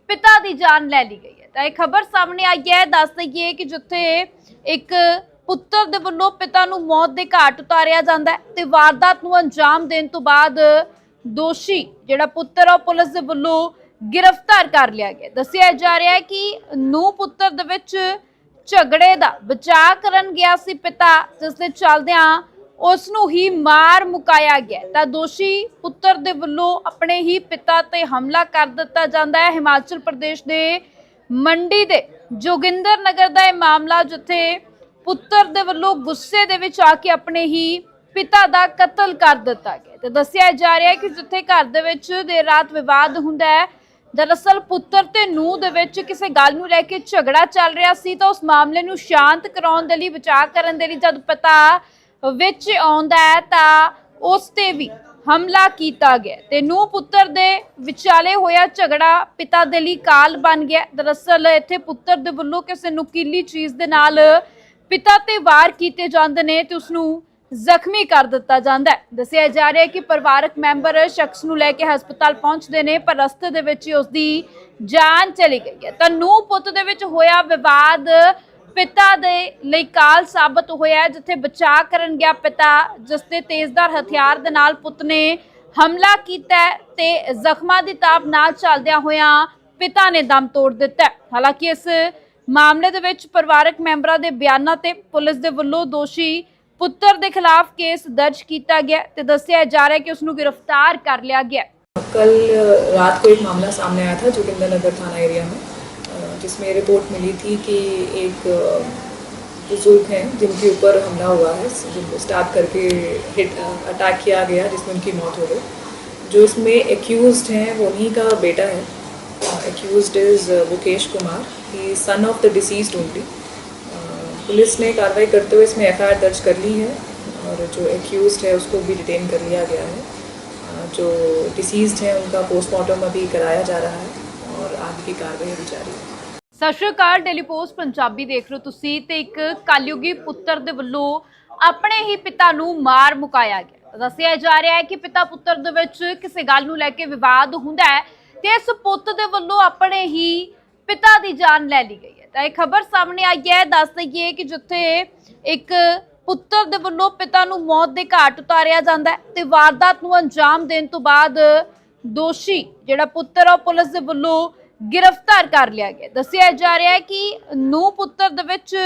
ਪਿਤਾ ਦੀ ਜਾਨ ਲੈ ਲਈ ਗਈ ਹੈ। ਤਾਂ ਇਹ ਖਬਰ ਸਾਹਮਣੇ ਆਈ ਹੈ। ਦੱਸ ਦਈਏ ਕਿ ਜਿੱਥੇ ਇੱਕ ਪੁੱਤਰ ਦੇ ਵੱਲੋਂ ਪਿਤਾ ਨੂੰ ਮੌਤ ਦੇ ਘਾਟ ਉਤਾਰਿਆ ਜਾਂਦਾ ਹੈ ਤੇ ਵਾਰਦਾਤ ਨੂੰ ਅੰਜਾਮ ਦੇਣ ਤੋਂ ਬਾਅਦ ਦੋਸ਼ੀ ਜਿਹੜਾ ਪੁੱਤਰ ਆ ਉਹ ਪੁਲਿਸ ਦੇ ਵੱਲੋਂ ਗ੍ਰਿਫਤਾਰ ਕਰ ਲਿਆ ਗਿਆ। ਦੱਸਿਆ ਜਾ ਰਿਹਾ ਹੈ ਕਿ ਨੂੰ ਪੁੱਤਰ ਦੇ ਵਿੱਚ ਝਗੜੇ ਦਾ ਬਚਾਅ ਕਰਨ ਗਿਆ ਸੀ ਪਿਤਾ, ਜਿਸ ਦੇ ਚੱਲਦਿਆਂ ਉਸ ਨੂੰ ਹੀ ਮਾਰ ਮੁਕਾਇਆ ਗਿਆ। ਤਾਂ ਦੋਸ਼ੀ ਪੁੱਤਰ ਦੇ ਵੱਲੋਂ ਆਪਣੇ ਹੀ ਪਿਤਾ ਤੇ ਹਮਲਾ ਕਰ ਦਿੱਤਾ ਜਾਂਦਾ ਹੈ। ਹਿਮਾਚਲ ਪ੍ਰਦੇਸ਼ ਦੇ ਮੰਡੀ ਦੇ ਜੋਗਿੰਦਰ ਨਗਰ ਦਾ ਇਹ ਮਾਮਲਾ, ਜਿੱਥੇ ਪੁੱਤਰ ਦੇ ਵੱਲੋਂ ਗੁੱਸੇ ਦੇ ਵਿੱਚ ਆ ਕੇ ਆਪਣੇ ਹੀ ਪਿਤਾ ਦਾ ਕਤਲ ਕਰ ਦਿੱਤਾ ਗਿਆ। ਤੇ ਦੱਸਿਆ ਜਾ ਰਿਹਾ ਹੈ ਕਿ ਜਿੱਥੇ ਘਰ ਦੇ ਵਿੱਚ ਦੇਰ ਰਾਤ ਵਿਵਾਦ ਹੁੰਦਾ ਹੈ ਦਰਅਸਲ ਪੁੱਤਰ ਤੇ ਨੂੰਹ ਦੇ ਵਿੱਚ ਕਿਸੇ ਗੱਲ ਨੂੰ ਲੈ ਕੇ ਝਗੜਾ ਚੱਲ ਰਿਹਾ ਸੀ ਤਾਂ ਉਸ ਮਾਮਲੇ ਨੂੰ ਸ਼ਾਂਤ ਕਰਾਉਣ ਦੇ ਲਈ ਬਚਾਅ ਕਰਨ ਦੇ ਲਈ ਜਦ ਪਤਾ ਵਿੱਚ ਆਉਂਦਾ ਹੈ ਤਾਂ ਉਸ ਤੇ ਵੀ ਹਮਲਾ ਕੀਤਾ ਗਿਆ ਤੇ ਨੂੰਹ ਪੁੱਤਰ ਦੇ ਵਿਚਾਲੇ ਹੋਇਆ ਝਗੜਾ ਪਿਤਾ ਦੇ ਲਈ ਕਾਲ ਬਣ ਗਿਆ ਦਰਅਸਲ ਇੱਥੇ ਪੁੱਤਰ ਦੇ ਵੱਲੋਂ ਕਿਸੇ ਨੁਕੀਲੀ ਚੀਜ਼ ਦੇ ਨਾਲ ਪਿਤਾ ਤੇ ਵਾਰ ਕੀਤੇ ਜਾਂਦੇ ਨੇ ਤੇ ਉਸ ਨੂੰ ਜ਼ਖਮੀ ਕਰ ਦਿੱਤਾ ਜਾਂਦਾ ਹੈ। ਦੱਸਿਆ ਜਾ ਰਿਹਾ ਹੈ ਕਿ ਪਰਿਵਾਰਕ ਮੈਂਬਰ ਸ਼ਖਸ ਨੂੰ ਲੈ ਕੇ ਹਸਪਤਾਲ ਪਹੁੰਚਦੇ ਨੇ, ਪਰ ਰਸਤੇ ਦੇ ਵਿੱਚ ਹੀ ਉਸ ਦੀ ਜਾਨ ਚਲੀ ਗਈ ਹੈ। ਤਾਂ ਨੂੰਹ ਪੁੱਤ ਦੇ ਵਿੱਚ ਹੋਇਆ ਵਿਵਾਦ ਪਿਤਾ ਦੇ ਲਈ ਕਾਲ ਸਾਬਤ ਹੋਇਆ ਜਿੱਥੇ ਬਚਾਅ ਕਰਨ ਗਿਆ ਪਿਤਾ, ਜਿਸ ਤੇ ਤੇਜ਼ਧਾਰ ਹਥਿਆਰ ਦੇ ਨਾਲ ਪੁੱਤ ਨੇ ਹਮਲਾ ਕੀਤਾ ਤੇ ਜ਼ਖਮਾਂ ਦੀ ਤਾਪ ਨਾਲ ਚੱਲਦਿਆਂ ਹੋਇਆਂ ਪਿਤਾ ਨੇ ਦਮ ਤੋੜ ਦਿੱਤਾ ਹਾਲਾਂਕਿ ਇਸ ਮਾਮਲੇ ਦੇ ਵਿੱਚ ਪਰਿਵਾਰਕ ਮੈਂਬਰਾਂ ਦੇ ਬਿਆਨਾਂ ਤੇ ਪੁਲਿਸ ਦੇ ਵੱਲੋਂ ਦੋਸ਼ੀ ਪੁੱਤਰ ਦੇ ਖਿਲਾਫ ਕੇਸ ਦਰਜ ਕੀਤਾ ਗਿਆ ਤੇ ਦੱਸਿਆ ਜਾ ਰਿਹਾ ਹੈ ਕਿ ਉਸ ਨੂੰ ਗ੍ਰਿਫਤਾਰ ਕਰ ਲਿਆ ਗਿਆ
कल अ, रात को एक मामला सामने आया था जोगिंदर नगर थाना एरिया में अ, जिसमें रिपोर्ट मिली थी कि एक अ, बुजुर्ग हैं जिनके ऊपर हमला हुआ है जिनको स्टैब करके हिट अटैक किया गया जिसमें उनकी मौत हो गई जो इसमें एक्यूज हैं वो उन्हीं का बेटा है accused is Mukesh Kumar he son of the deceased only police ने कार्रवाई करते हुए इसमें एफ दर्ज कर ली है और जो एक्यूज है उसको भी डिटेन कर लिया गया है अ, जो डिसीज्ड हैं उनका पोस्टमार्टम अभी कराया जा रहा है और आगे की कार्रवाई अभी जारी है
ਸਤਿ ਸ਼੍ਰੀ ਅਕਾਲ ਡੇਲੀ ਪੋਸਟ ਪੰਜਾਬੀ ਦੇਖ ਰਹੇ ਹੋ ਤੁਸੀਂ ਤੇ ਇੱਕ ਕਲਯੁਗੀ ਪੁੱਤਰ ਦੇ ਵੱਲੋਂ ਆਪਣੇ ਹੀ ਪਿਤਾ ਨੂੰ ਮਾਰ ਮੁਕਾਇਆ ਗਿਆ ਦੱਸਿਆ ਜਾ ਰਿਹਾ ਹੈ ਕਿ ਪਿਤਾ ਪੁੱਤਰ ਦੇ ਵਿੱਚ ਕਿਸੇ ਗੱਲ ਨੂੰ ਲੈ ਕੇ ਵਿਵਾਦ ਹੁੰਦਾ ਹੈ ਤੇ ਇਸ ਪੁੱਤ ਦੇ ਵੱਲੋਂ ਆਪਣੇ ਹੀ ਪਿਤਾ ਦੀ ਜਾਨ ਲੈ ਲਈ ਗਈ ਹੈ ਤਾਂ ਇਹ ਖਬਰ ਸਾਹਮਣੇ ਆਈ ਹੈ, ਦੱਸ ਦਈਏ ਕਿ ਜਿੱਥੇ ਇੱਕ ਪੁੱਤਰ ਦੇ ਵੱਲੋਂ ਪਿਤਾ ਨੂੰ ਮੌਤ ਦੇ ਘਾਟ ਉਤਾਰਿਆ ਜਾਂਦਾ ਹੈ ਤੇ ਵਾਰਦਾਤ ਨੂੰ ਅੰਜਾਮ ਦੇਣ ਤੋਂ ਬਾਅਦ ਦੋਸ਼ੀ ਜਿਹੜਾ ਪੁੱਤਰ ਆ ਪੁਲਿਸ ਦੇ ਵੱਲੋਂ ਗ੍ਰਿਫਤਾਰ ਕਰ ਲਿਆ ਗਿਆ ਦੱਸਿਆ ਜਾ ਰਿਹਾ ਹੈ ਕਿ ਨੂੰ ਪੁੱਤਰ ਦੇ ਵਿੱਚ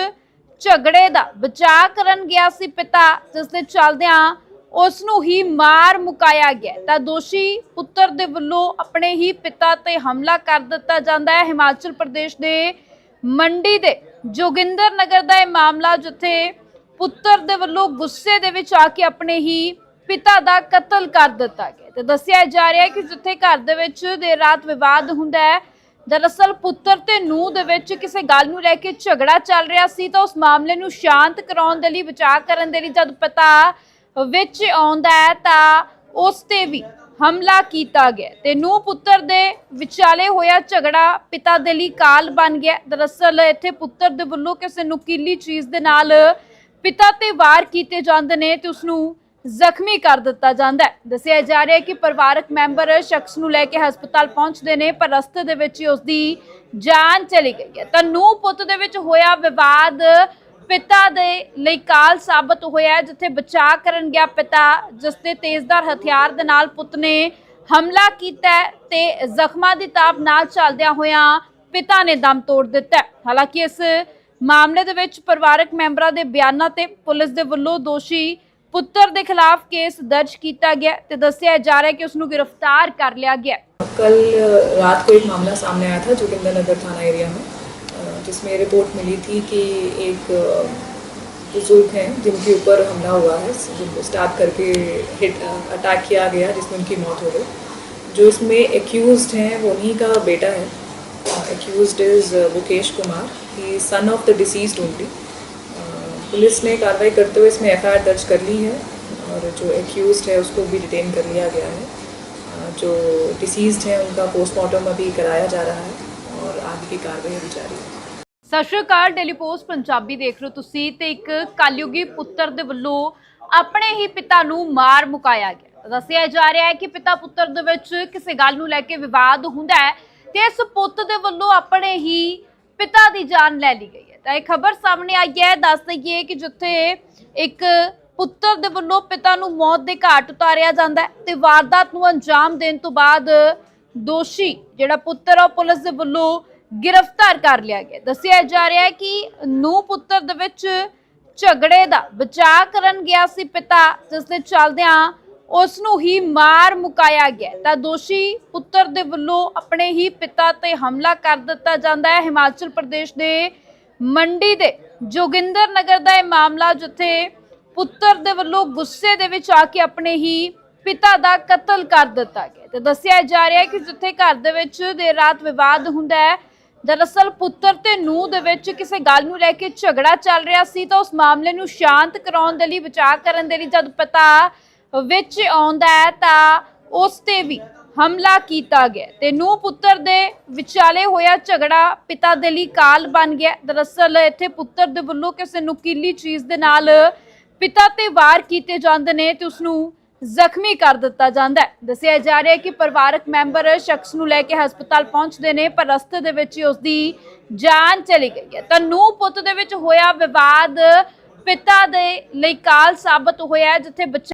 ਝਗੜੇ ਦਾ ਬਚਾਅ ਕਰਨ ਗਿਆ ਸੀ ਪਿਤਾ, ਜਿਸ ਦੇ ਚੱਲਦਿਆਂ ਉਸ ਨੂੰ ਹੀ ਮਾਰ ਮੁਕਾਇਆ ਗਿਆ ਤਾਂ ਦੋਸ਼ੀ ਪੁੱਤਰ ਦੇ ਵੱਲੋਂ ਆਪਣੇ ਹੀ ਪਿਤਾ ਤੇ ਹਮਲਾ ਕਰ ਦਿੱਤਾ ਜਾਂਦਾ ਹੈ। ਹਿਮਾਚਲ ਪ੍ਰਦੇਸ਼ ਦੇ ਮੰਡੀ ਦੇ ਜੋਗਿੰਦਰ ਨਗਰ ਦਾ ਇਹ ਮਾਮਲਾ ਜਿੱਥੇ ਪੁੱਤਰ ਦੇ ਵੱਲੋਂ ਗੁੱਸੇ ਦੇ ਵਿੱਚ ਆ ਕੇ ਆਪਣੇ ਹੀ ਪਿਤਾ ਦਾ ਕਤਲ ਕਰ ਦਿੱਤਾ ਗਿਆ। ਤੇ ਦੱਸਿਆ ਜਾ ਰਿਹਾ ਹੈ ਕਿ ਜਿੱਥੇ ਘਰ ਦੇ ਵਿੱਚ ਦੇਰ ਰਾਤ ਵਿਵਾਦ ਹੁੰਦਾ ਹੈ, ਦਰਅਸਲ ਪੁੱਤਰ ਤੇ ਨੂੰਹ ਦੇ ਵਿੱਚ ਕਿਸੇ ਗੱਲ ਨੂੰ ਲੈ ਕੇ ਝਗੜਾ ਚੱਲ ਰਿਹਾ ਸੀ ਤਾਂ ਉਸ ਮਾਮਲੇ ਨੂੰ ਸ਼ਾਂਤ ਕਰਾਉਣ ਦੇ ਲਈ, ਬਚਾਅ ਕਰਨ ਦੇ ਲਈ ਜਦ ਪਤਾ ਵਿੱਚ ਆਉਂਦਾ ਹੈ ਤਾਂ ਉਸ ਤੇ ਵੀ ਹਮਲਾ ਕੀਤਾ ਗਿਆ ਤੇ ਨੂੰਹ ਪੁੱਤਰ ਦੇ ਵਿਚਾਲੇ ਹੋਇਆ ਝਗੜਾ ਪਿਤਾ ਦੇ ਲਈ ਕਾਲ ਬਣ ਗਿਆ ਦਰਅਸਲ ਇੱਥੇ ਪੁੱਤਰ ਦੇ ਵੱਲੋਂ ਕਿਸੇ ਨੁਕੀਲੀ ਚੀਜ਼ ਦੇ ਨਾਲ ਪਿਤਾ ਤੇ ਵਾਰ ਕੀਤੇ ਜਾਂਦੇ ਨੇ ਤੇ ਉਸ ਨੂੰ ਜ਼ਖਮੀ ਕਰ ਦਿੱਤਾ ਜਾਂਦਾ ਹੈ। ਦੱਸਿਆ ਜਾ ਰਿਹਾ ਹੈ ਕਿ ਪਰਿਵਾਰਕ ਮੈਂਬਰ ਸ਼ਖਸ ਨੂੰ ਲੈ ਕੇ ਹਸਪਤਾਲ ਪਹੁੰਚਦੇ ਨੇ, ਪਰ ਰਸਤੇ ਦੇ ਵਿੱਚ ਹੀ ਉਸ ਦੀ ਜਾਨ ਚਲੀ ਗਈ ਹੈ। ਤਾਂ ਨੂੰ ਪੁੱਤ ਦੇ ਵਿੱਚ ਹੋਇਆ ਵਿਵਾਦ ਪਿਤਾ ਦੇ ਲਈ ਕਾਲ ਸਾਬਤ ਹੋਇਆ ਹੈ, ਜਿੱਥੇ ਬਚਾਅ ਕਰਨ ਗਿਆ ਪਿਤਾ ਜਿਸ ਤੇ ਤੇਜ਼ਧਾਰ ਹਥਿਆਰ ਦੇ ਨਾਲ ਪੁੱਤ ਨੇ ਹਮਲਾ ਕੀਤਾ ਹੈ ਤੇ ਜ਼ਖਮਾਂ ਦੀ ਤਾਪ ਨਾਲ ਚੱਲਦਿਆਂ ਹੋਇਆਂ ਪਿਤਾ ਨੇ ਦਮ ਤੋੜ ਦਿੱਤਾ ਹੈ। ਹਾਲਾਂਕਿ ਇਸ ਮਾਮਲੇ ਦੇ ਵਿੱਚ ਪਰਿਵਾਰਕ ਮੈਂਬਰਾਂ ਦੇ ਬਿਆਨਾਂ ਤੇ ਪੁਲਿਸ ਦੇ ਵੱਲੋਂ ਦੋਸ਼ੀ ਪੁੱਤਰ ਦੇ ਖਿਲਾਫ ਕੇਸ ਦਰਜ ਕੀਤਾ ਗਿਆ ਤੇ ਦੱਸਿਆ ਜਾ ਰਿਹਾ ਹੈ ਕਿ ਉਸ ਨੂੰ ਗ੍ਰਿਫਤਾਰ ਕਰ ਲਿਆ ਗਿਆ
कल अ, रात को एक मामला सामने आया था जोगिंदर नगर थाना एरिया में अ, जिसमें रिपोर्ट मिली थी कि एक बुज़ुर्ग हैं, जिनके ऊपर हमला हुआ है, जिनको स्टैब करके हिट अटैक किया गया, जिसमें उनकी मौत हो गई। जो इसमें एक्यूज हैं, वो उन्हीं का बेटा है। Accused is Mukesh Kumar he son of the deceased only police ने कार्रवाई करते हुए इसमें एफआईआर दर्ज कर ली है और जो एक्यूज है, उसको भी डिटेन कर लिया गया है। जो डिसीज्ड हैं, उनका पोस्टमार्टम अभी कराया जा रहा है और आगे की कार्रवाई अभी जारी है।
ਸਤਿ ਸ਼੍ਰੀ ਅਕਾਲ ਡੇਲੀ ਪੋਸਟ ਪੰਜਾਬੀ ਦੇਖ ਰਹੇ ਹੋ ਤੁਸੀਂ ਤੇ ਇੱਕ ਕਲਯੁਗੀ ਪੁੱਤਰ ਦੇ ਵੱਲੋਂ ਆਪਣੇ ਹੀ ਪਿਤਾ ਨੂੰ ਮਾਰ ਮੁਕਾਇਆ ਗਿਆ। ਦੱਸਿਆ ਜਾ ਰਿਹਾ ਹੈ ਕਿ ਪਿਤਾ ਪੁੱਤਰ ਦੇ ਵਿੱਚ ਕਿਸੇ ਗੱਲ ਨੂੰ ਲੈ ਕੇ ਵਿਵਾਦ ਹੁੰਦਾ ਹੈ ਤੇ ਇਸ ਪੁੱਤ ਦੇ ਵੱਲੋਂ ਆਪਣੇ ਹੀ ਪਿਤਾ ਦੀ ਜਾਨ ਲੈ ਲਈ ਗਈ ਹੈ। ਤਾਂ ਇਹ ਖਬਰ ਸਾਹਮਣੇ ਆਈ ਹੈ। ਦੱਸ ਦਈਏ ਕਿ ਜਿੱਥੇ ਇੱਕ ਪੁੱਤਰ ਦੇ ਵੱਲੋਂ ਪਿਤਾ ਨੂੰ ਮੌਤ ਦੇ ਘਾਟ ਉਤਾਰਿਆ ਜਾਂਦਾ ਹੈ ਤੇ ਵਾਰਦਾਤ ਨੂੰ ਅੰਜਾਮ ਦੇਣ ਤੋਂ ਬਾਅਦ ਦੋਸ਼ੀ ਜਿਹੜਾ ਪੁੱਤਰ ਆ ਉਹ ਪੁਲਿਸ ਦੇ ਵੱਲੋਂ ਗ੍ਰਿਫਤਾਰ ਕਰ ਲਿਆ ਗਿਆ। ਦੱਸਿਆ ਜਾ ਰਿਹਾ ਹੈ ਕਿ ਨੂੰ ਪੁੱਤਰ ਦੇ ਵਿੱਚ ਝਗੜੇ ਦਾ ਬਚਾਅ ਕਰਨ ਗਿਆ ਸੀ ਪਿਤਾ, ਜਿਸ ਦੇ ਚੱਲਦਿਆਂ ਉਸ ਨੂੰ ਹੀ ਮਾਰ ਮੁਕਾਇਆ ਗਿਆ। ਤਾਂ ਦੋਸ਼ੀ ਪੁੱਤਰ ਦੇ ਵੱਲੋਂ ਆਪਣੇ ਹੀ ਪਿਤਾ ਤੇ ਹਮਲਾ ਕਰ ਦਿੱਤਾ ਜਾਂਦਾ ਹੈ। ਹਿਮਾਚਲ ਪ੍ਰਦੇਸ਼ ਦੇ ਮੰਡੀ ਦੇ ਜੋਗਿੰਦਰ ਨਗਰ ਦਾ ਇਹ ਮਾਮਲਾ, ਜਿੱਥੇ ਪੁੱਤਰ ਦੇ ਵੱਲੋਂ ਗੁੱਸੇ ਦੇ ਵਿੱਚ ਆ ਕੇ ਆਪਣੇ ਹੀ ਪਿਤਾ ਦਾ ਕਤਲ ਕਰ ਦਿੱਤਾ ਗਿਆ। ਤੇ ਦੱਸਿਆ ਜਾ ਰਿਹਾ ਹੈ ਕਿ ਜਿੱਥੇ ਘਰ ਦੇ ਵਿੱਚ ਦੇਰ ਰਾਤ ਵਿਵਾਦ ਹੁੰਦਾ ਹੈ ਦਰਅਸਲ ਪੁੱਤਰ ਤੇ ਨੂੰਹ ਦੇ ਵਿੱਚ ਕਿਸੇ ਗੱਲ ਨੂੰ ਲੈ ਕੇ ਝਗੜਾ ਚੱਲ ਰਿਹਾ ਸੀ ਤਾਂ ਉਸ ਮਾਮਲੇ ਨੂੰ ਸ਼ਾਂਤ ਕਰਾਉਣ ਦੇ ਲਈ ਬਚਾਅ ਕਰਨ ਦੇ ਲਈ ਜਦ ਪਤਾ ਵਿੱਚ ਆਉਂਦਾ ਹੈ ਤਾਂ ਉਸ ਤੇ ਵੀ ਹਮਲਾ ਕੀਤਾ ਗਿਆ ਤੇ ਨੂੰਹ ਪੁੱਤਰ ਦੇ ਵਿਚਾਲੇ ਹੋਇਆ ਝਗੜਾ ਪਿਤਾ ਦੇ ਲਈ ਕਾਲ ਬਣ ਗਿਆ। ਦਰਅਸਲ ਇੱਥੇ ਪੁੱਤਰ ਦੇ ਵੱਲੋਂ ਕਿਸੇ ਨੁਕੀਲੀ ਚੀਜ਼ ਦੇ ਨਾਲ ਪਿਤਾ ਤੇ ਵਾਰ ਕੀਤੇ ਜਾਂਦੇ ਨੇ ਤੇ ਉਸ ਨੂੰ ਜ਼ਖਮੀ ਕਰ ਦਿੱਤਾ ਜਾਂਦਾ ਹੈ। ਦੱਸਿਆ ਜਾ ਰਿਹਾ ਹੈ ਕਿ ਪਰਿਵਾਰਕ ਮੈਂਬਰ ਸ਼ਖਸ ਨੂੰ ਲੈ ਕੇ ਹਸਪਤਾਲ ਪਹੁੰਚਦੇ ਨੇ, ਪਰ ਰਸਤੇ ਦੇ ਵਿੱਚ ਹੀ ਉਸ ਦੀ ਜਾਨ ਚਲੀ ਗਈ ਹੈ। ਤਾਂ ਨੂੰ ਪੁੱਤ ਦੇ ਵਿੱਚ ਹੋਇਆ ਵਿਵਾਦ ਪਿਤਾ ਦੇ ਲਈ ਕਾਲ ਸਾਬਤ ਹੋਇਆ ਜਿੱਥੇ ਬੱਚੇ